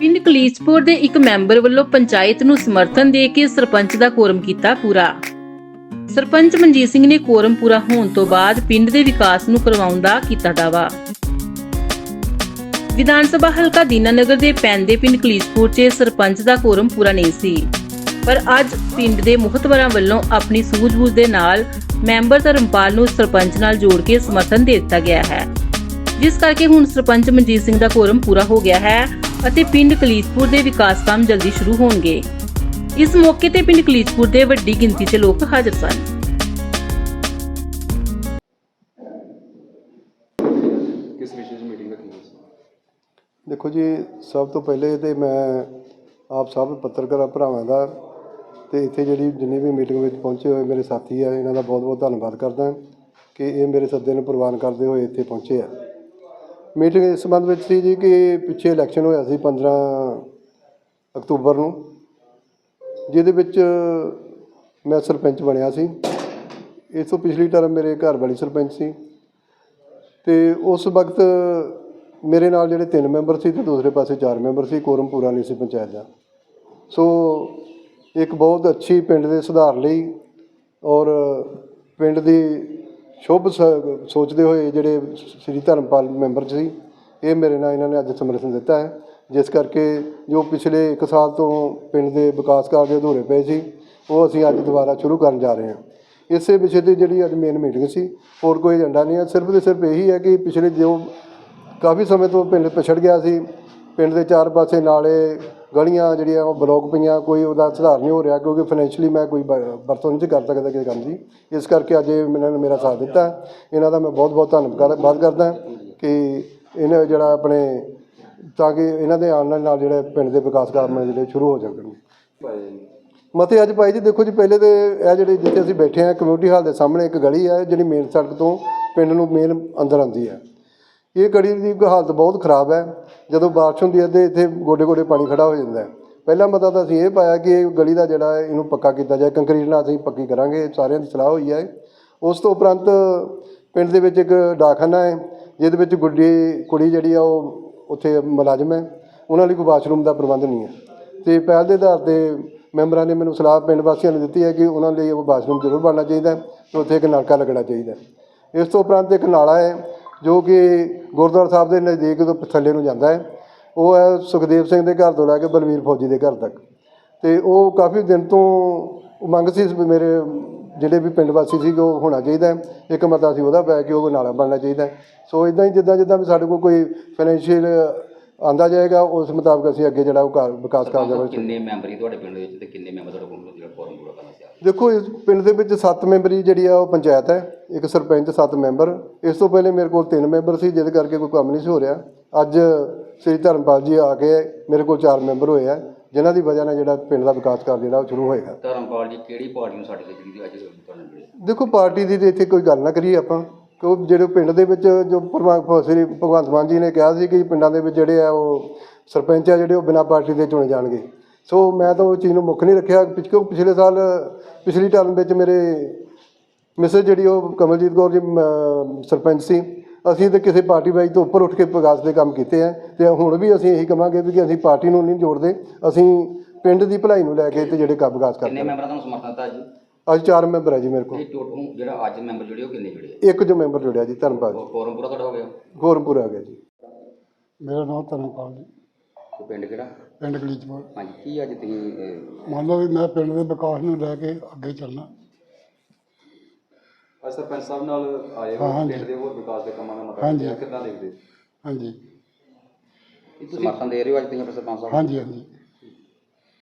ਪਿੰਡ ਕਲੀਚਪੁਰ ਦੇ ਇੱਕ ਮੈਂਬਰ ਵੱਲੋਂ ਪੰਚਾਇਤ ਨੂੰ ਸਮਰਥਨ ਦੇ ਕੇ ਸਰਪੰਚ ਦਾ ਕੋਰਮ ਕੀਤਾ ਪੂਰਾ। ਸਰਪੰਚ ਮਨਜੀਤ ਸਿੰਘ ਨੇ ਕੋਰਮ ਪੂਰਾ ਹੋਣ ਤੋਂ ਬਾਅਦ ਪਿੰਡ ਦੇ ਵਿਕਾਸ ਨੂੰ ਕਰਵਾਉਣ ਦਾ ਕੀਤਾ ਦਾਅਵਾ। ਵਿਧਾਨ ਸਭਾ ਹਲਕਾ ਦੀਨਾਨਗਰ ਦੇ ਪੈਂਦੇ ਪਿੰਡ ਕਲੀਚਪੁਰ 'ਚ ਸਰਪੰਚ ਦਾ ਕੋਰਮ ਪੂਰਾ ਨਹੀਂ ਸੀ। ਪਰ ਅੱਜ ਪਿੰਡ ਦੇ ਮੁਖਤਵਰਾਂ ਵੱਲੋਂ ਆਪਣੀ ਸੂਝ-ਬੂਝ ਦੇ ਨਾਲ ਮੈਂਬਰ ਧਰਮਪਾਲ ਨੂੰ ਸਰਪੰਚ ਨਾਲ ਜੋੜ ਕੇ ਸਮਰਥਨ ਦੇ ਦਿੱਤਾ ਗਿਆ ਹੈ। ਜਿਸ ਕਰਕੇ ਹੁਣ ਸਰਪੰਚ ਮਨਜੀਤ ਸਿੰਘ ਦਾ ਕੋਰਮ ਪੂਰਾ ਹੋ ਗਿਆ ਹੈ। ਅਤੇ ਪਿੰਡ ਕਲੀਚਪੁਰ ਦੇ ਵਿਕਾਸ ਕੰਮ ਜਲਦੀ ਸ਼ੁਰੂ ਹੋਣਗੇ। ਇਸ ਮੌਕੇ ਤੇ ਪਿੰਡ ਕਲੀਚਪੁਰ ਦੇ ਵੱਡੀ ਗਿਣਤੀ 'ਚ ਲੋਕ ਹਾਜ਼ਰ ਸਨ। ਕਿਸ ਵਿਸ਼ੇ 'ਚ ਮੀਟਿੰਗ ਰੱਖੀ ਗਈ ਸੀ? ਦੇਖੋ ਜੀ ਸਭ ਤੋਂ ਪਹਿਲੇ ਤੇ ਮੈਂ ਆਪ ਸਭ ਪੱਤਰਕਾਰ ਭਰਾਵਾਂ ਦਾ ਤੇ ਇੱਥੇ ਜਿਹੜੀ ਜਿੰਨੀ ਵੀ ਮੀਟਿੰਗ ਵਿੱਚ ਪਹੁੰਚੇ ਹੋਏ ਮੇਰੇ ਸਾਥੀ ਆ ਇਹਨਾਂ ਦਾ ਬਹੁਤ-ਬਹੁਤ ਧੰਨਵਾਦ ਕਰਦਾ ਕਿ ਇਹ ਮੇਰੇ ਸੱਦੇ ਨੂੰ ਪ੍ਰਵਾਨ ਕਰਦੇ ਹੋਏ ਇੱਥੇ ਪਹੁੰਚੇ ਆ। ਮੀਟਿੰਗ ਇਸ ਸੰਬੰਧ ਵਿੱਚ ਸੀ ਜੀ ਕਿ ਪਿੱਛੇ ਇਲੈਕਸ਼ਨ ਹੋਇਆ ਸੀ 15 ਅਕਤੂਬਰ ਨੂੰ, ਜਿਹਦੇ ਵਿੱਚ ਮੈਂ ਸਰਪੰਚ ਬਣਿਆ ਸੀ। ਇਸ ਤੋਂ ਪਿਛਲੀ ਟਰਮ ਮੇਰੇ ਘਰ ਵਾਲੀ ਸਰਪੰਚ ਸੀ ਤੇ ਉਸ ਵਕਤ ਮੇਰੇ ਨਾਲ ਜਿਹੜੇ ਤਿੰਨ ਮੈਂਬਰ ਸੀ ਤੇ ਦੂਸਰੇ ਪਾਸੇ ਚਾਰ ਮੈਂਬਰ ਸੀ ਕੋਰਮ ਪੂਰਾ ਨਹੀਂ ਸੀ ਪੰਚਾਇਤ ਦਾ। ਸੋ ਇੱਕ ਬਹੁਤ ਅੱਛੀ ਪਿੰਡ ਦੇ ਸੁਧਾਰ ਲਈ ਔਰ ਪਿੰਡ ਦੀ ਸ਼ੁਭ ਸ- ਸੋਚਦੇ ਹੋਏ ਜਿਹੜੇ ਸ੍ਰੀ ਧਰਮਪਾਲ ਮੈਂਬਰ ਸੀ, ਇਹ ਮੇਰੇ ਨਾਲ ਇਹਨਾਂ ਨੇ ਅੱਜ ਸਮਰਥਨ ਦਿੱਤਾ ਹੈ। ਜਿਸ ਕਰਕੇ ਜੋ ਪਿਛਲੇ 1 ਸਾਲ ਤੋਂ ਪਿੰਡ ਦੇ ਵਿਕਾਸ ਕਾਰਜ ਅਧੂਰੇ ਪਏ ਸੀ, ਉਹ ਅਸੀਂ ਅੱਜ ਦੁਬਾਰਾ ਸ਼ੁਰੂ ਕਰਨ ਜਾ ਰਹੇ ਹਾਂ। ਇਸੇ ਵਿਸ਼ੇ ਤੇ ਜਿਹੜੀ ਅੱਜ ਮੇਨ ਮੀਟਿੰਗ ਸੀ, ਹੋਰ ਕੋਈ ਏਜੰਡਾ ਨਹੀਂ ਹੈ। ਸਿਰਫ ਤੇ ਸਿਰਫ ਇਹੀ ਹੈ ਕਿ ਪਿਛਲੇ ਜੋ ਕਾਫੀ ਸਮੇਂ ਤੋਂ ਪਿੰਡ ਪਿਛੜ ਗਿਆ ਸੀ, ਪਿੰਡ ਦੇ ਚਾਰ ਪਾਸੇ ਨਾਲੇ ਗਲੀਆਂ ਜਿਹੜੀਆਂ ਉਹ ਬਲੌਕ ਪਈਆਂ, ਕੋਈ ਉਹਦਾ ਸੁਧਾਰ ਨਹੀਂ ਹੋ ਰਿਹਾ ਕਿਉਂਕਿ ਫਾਈਨੈਂਸ਼ੀਅਲੀ ਮੈਂ ਕੋਈ ਬ- ਵਰਤੋਂ ਨਹੀਂ ਸੀ ਕਰ ਸਕਦਾ ਕਿਸੇ ਕੰਮ ਦੀ। ਇਸ ਕਰਕੇ ਅੱਜ ਇਹ ਇਹਨਾਂ ਨੇ ਮੇਰਾ ਸਾਥ ਦਿੱਤਾ। ਇਹਨਾਂ ਦਾ ਮੈਂ ਬਹੁਤ ਬਹੁਤ ਧੰਨਵਾਦ ਕਰਦਾ ਕਿ ਇਹਨਾਂ ਜਿਹੜਾ ਆਪਣੇ, ਤਾਂ ਕਿ ਇਹਨਾਂ ਦੇ ਆਉਣ ਨਾਲ ਜਿਹੜੇ ਪਿੰਡ ਦੇ ਵਿਕਾਸ ਕੰਮ ਜਿਹੜੇ ਸ਼ੁਰੂ ਹੋ ਸਕਣ। ਮਤੇ ਅੱਜ ਭਾਈ ਜੀ ਦੇਖੋ ਜੀ, ਪਹਿਲੇ ਤੇ ਇਹ ਜਿਹੜੇ ਜਿੱਥੇ ਅਸੀਂ ਬੈਠੇ ਆ ਕਮਿਊਨਿਟੀ ਹਾਲ ਦੇ ਸਾਹਮਣੇ ਇੱਕ ਗਲੀ ਹੈ, ਜਿਹੜੀ ਮੇਨ ਸੜਕ ਤੋਂ ਪਿੰਡ ਨੂੰ ਮੇਨ ਅੰਦਰ ਆਉਂਦੀ ਹੈ। ਇਹ ਗਲੀ ਦੀ ਹਾਲਤ ਬਹੁਤ ਖਰਾਬ ਹੈ। ਜਦੋਂ ਬਾਰਿਸ਼ ਹੁੰਦੀ ਹੈ ਤੇ ਇੱਥੇ ਗੋਡੇ ਗੋਡੇ ਪਾਣੀ ਖੜਾ ਹੋ ਜਾਂਦਾ ਹੈ। ਪਹਿਲਾ ਮਤਾ ਤਾਂ ਅਸੀਂ ਇਹ ਪਾਇਆ ਕਿ ਇਹ ਗਲੀ ਦਾ ਜਿਹੜਾ ਹੈ, ਇਹਨੂੰ ਪੱਕਾ ਕੀਤਾ ਜਾਏ। ਕੰਕਰੀਟ ਨਾਲ ਅਸੀਂ ਪੱਕੀ ਕਰਾਂਗੇ, ਸਾਰਿਆਂ ਦੀ ਸਲਾਹ ਹੋਈ ਹੈ। ਉਸ ਤੋਂ ਉਪਰੰਤ ਪਿੰਡ ਦੇ ਵਿੱਚ ਇੱਕ ਡਾਕਖਾਨਾ ਹੈ, ਜਿਹਦੇ ਵਿੱਚ ਗੁੱਡੀ, ਕੁੜੀ ਜਿਹੜੀ ਆ, ਉਹ ਉੱਥੇ ਮੁਲਾਜ਼ਮ ਹੈ। ਉਹਨਾਂ ਲਈ ਕੋਈ ਵਾਸ਼ਰੂਮ ਦਾ ਪ੍ਰਬੰਧ ਨਹੀਂ ਹੈ। ਤੇ ਪਹਿਲ ਦੇ ਆਧਾਰ ਤੇ ਮੈਂਬਰਾਂ ਨੇ ਮੈਨੂੰ ਸਲਾਹ ਪਿੰਡ ਵਾਸੀਆਂ ਨੇ ਦਿੱਤੀ ਹੈ ਕਿ ਉਹਨਾਂ ਲਈ ਉਹ ਵਾਸ਼ਰੂਮ ਜ਼ਰੂਰ ਬਣਨਾ ਚਾਹੀਦਾ ਹੈ ਤੇ ਉੱਥੇ ਇੱਕ ਨਲਕਾ ਲੱਗਣਾ ਚਾਹੀਦਾ ਇਸ ਤੋਂ ਉਪਰੰਤ ਇੱਕ ਨਾਲਾ ਹੈ ਜੋ ਕਿ ਗੁਰਦੁਆਰਾ ਸਾਹਿਬ ਦੇ ਨਜ਼ਦੀਕ ਤੋਂ ਥੱਲੇ ਨੂੰ ਜਾਂਦਾ ਹੈ। ਉਹ ਹੈ ਸੁਖਦੇਵ ਸਿੰਘ ਦੇ ਘਰ ਤੋਂ ਲੈ ਕੇ ਬਲਵੀਰ ਫੌਜੀ ਦੇ ਘਰ ਤੱਕ। ਤੇ ਉਹ ਕਾਫੀ ਦਿਨ ਤੋਂ ਮੰਗ ਸੀ ਮੇਰੇ ਜਿਹੜੇ ਵੀ ਪਿੰਡ ਵਾਸੀ ਸੀ, ਉਹ ਹੋਣਾ ਚਾਹੀਦਾ ਇੱਕ ਮਤਾ ਸੀ ਉਹਦਾ ਪੈ ਕਿ ਉਹ ਨਾਲਾ ਬਣਨਾ ਚਾਹੀਦਾ ਸੋ ਇਦਾਂ ਹੀ ਜਿੱਦਾਂ ਜਿੱਦਾਂ ਵੀ ਸਾਡੇ ਕੋਲ ਕੋਈ ਫਾਈਨੈਂਸ਼ੀਅਲ ਆਂਦਾ ਜਾਏਗਾ ਉਸ ਮੁਤਾਬਕ ਅਸੀਂ ਅੱਗੇ ਜਿਹੜਾ ਉਹ ਕਾਰ- ਵਿਕਾਸ ਕਾਰਜਾਂ ਵਿੱਚ ਕਿੰਨੇ ਮੈਂਬਰ ਹੀ ਤੁਹਾਡੇ ਪਿੰਡ ਵਿੱਚ ਤੇ ਕਿੰਨੇ ਮੈਂਬਰ ਤੁਹਾਡੇ ਕੋਲ ਜਿਹੜਾ ਫੋਰਮ ਪੂਰਾ ਕਰਨਾ ਸੀ ਦੇਖੋ ਇਸ ਪਿੰਡ ਦੇ ਵਿੱਚ 7 ਮੈਂਬਰੀ ਜਿਹੜੀ ਆ ਉਹ ਪੰਚਾਇਤ ਹੈ ਇੱਕ ਸਰਪੰਚ 7 ਮੈਂਬਰ। ਇਸ ਤੋਂ ਪਹਿਲੇ ਮੇਰੇ ਕੋਲ 3 ਮੈਂਬਰ ਸੀ ਜਿਹਦੇ ਕਰਕੇ ਕੋਈ ਕੰਮ ਨਹੀਂ ਸੀ ਹੋ ਰਿਹਾ। ਅੱਜ ਸ੍ਰੀ ਧਰਮਪਾਲ ਜੀ ਆ ਕੇ ਮੇਰੇ ਕੋਲ 4 ਮੈਂਬਰ ਹੋਏ ਆ ਜਿਨ੍ਹਾਂ ਦੀ ਵਜ੍ਹਾ ਨਾਲ ਜਿਹੜਾ ਪਿੰਡ ਦਾ ਵਿਕਾਸ ਕਾਰਜ ਜਿਹੜਾ ਉਹ ਸ਼ੁਰੂ ਹੋਏਗਾ ਧਰਮਪਾਲ ਜੀ ਕਿਹੜੀ ਪਾਰਟੀ ਨੂੰ ਸਾਡੇ ਤੇ ਜਿਹੜੀ ਅੱਜ ਤੁਹਾਡੇ ਮਿਲੇ? ਦੇਖੋ ਪਾਰਟੀ ਦੀ ਤੇ ਇੱਥੇ ਕੋਈ ਗੱਲ ਨਾ ਕਰੀਏ ਆਪਾਂ। ਕਿਉਂ ਜਿਹੜੇ ਪਿੰਡ ਦੇ ਵਿੱਚ ਜੋ ਭਗਵਾਨ ਸ੍ਰੀ ਭਗਵੰਤ ਮਾਨ ਜੀ ਨੇ ਕਿਹਾ ਸੀ ਕਿ ਪਿੰਡਾਂ ਦੇ ਵਿੱਚ ਜਿਹੜੇ ਆ ਉਹ ਸਰਪੰਚ ਆ ਜਿਹੜੇ ਉਹ ਬਿਨਾਂ ਪਾਰਟੀ ਦੇ ਚੁਣੇ ਜਾਣਗੇ। ਸੋ ਮੈਂ ਤਾਂ ਉਹ ਚੀਜ਼ ਨੂੰ ਮੁੱਖ ਨਹੀਂ ਰੱਖਿਆ। ਪਿਛਲੇ ਪਿਛਲੇ ਸਾਲ ਪਿਛਲੀ ਟਰਮ ਵਿੱਚ ਮੇਰੇ ਮਿਸਰ ਜਿਹੜੀ ਉਹ ਕਮਲਜੀਤ ਕੌਰ ਜੀ ਸਰਪੰਚ ਸੀ। ਅਸੀਂ ਤਾਂ ਕਿਸੇ ਪਾਰਟੀ ਵਾਈਜ਼ ਤੋਂ ਉੱਪਰ ਉੱਠ ਕੇ ਵਿਕਾਸ ਦੇ ਕੰਮ ਕੀਤੇ ਆ ਤੇ ਹੁਣ ਵੀ ਅਸੀਂ ਇਹੀ ਕਵਾਂਗੇ ਕਿ ਅਸੀਂ ਪਾਰਟੀ ਨੂੰ ਨਹੀਂ ਜੋੜਦੇ। ਅਸੀਂ ਪਿੰਡ ਦੀ ਭਲਾਈ ਨੂੰ ਲੈ ਕੇ ਤੇ ਜਿਹੜੇ ਕੰਮ ਵਿਕਾਸ ਕਿੰਨੇ ਕਰਦੇ ਹਾਂ। ਮੈਂਬਰਾਂ ਤੁਹਾਨੂੰ ਸਮਰਥਨ ਦਿੱਤਾ ਅੱਜ ਅੱਜ ਚਾਰ ਮੈਂਬਰ ਹੈ ਜੀ ਮੇਰੇ ਕੋਲ। ਇਹ ਟੋਟਲ ਜਿਹੜਾ ਅੱਜ ਮੈਂਬਰ ਜੁੜੇ ਉਹ ਕਿੰਨੇ ਜੁੜੇ ਆ? ਇੱਕ ਜੋ ਮੈਂਬਰ ਜੁੜਿਆ ਜੀ ਧਰਮਪਾਲ ਜੀ। ਫੋਰਮ ਪੂਰਾ ਤੁਹਾਡਾ ਹੋ ਗਿਆ? ਗੌਰਮਪੁਰ ਆ ਗਿਆ ਜੀ। ਮੇਰਾ ਨਾਮ ਧਰਮਪਾਲ ਜੀ। ਤੇ ਪਿੰਡ ਕਿਹੜਾ? ਪਿੰਡ ਕਲੀਚਪੁਰ ਹਾਂਜੀ ਕੀ ਅੱਜ ਤੁਸੀਂ ਅਹ, ਮੰਨ ਲਓ ਵੀ ਮੈਂ ਪਿੰਡ ਦੇ ਵਿਕਾਸ ਨੂੰ ਲੈ ਕੇ ਅੱਗੇ ਚੱਲਣਾ। ਅੱਜ ਸਰਪੰਚ ਸਾਹਿਬ ਨਾਲ ਆਏ ਹੋ ਹਾਂ, ਹਾਂਜੀ। ਪਿੰਡ ਦੇ ਹੋਰ ਵਿਕਾਸ ਦੇ ਕੰਮਾਂ ਦਾ ਮਤਾ ਹਾਂਜੀ। ਕਿੱਦਾਂ ਦੇਖਦੇ ਹਾਂਜੀ। ਸਮਰਥਨ ਦੇ ਰਹੇ ਹੋ ਅੱਜ ਤੁਸੀਂ ਆਪਣੇ ਸਰਪੰਚ ਸਾਹਿਬ ਹਾਂਜੀ ਹਾਂਜੀ।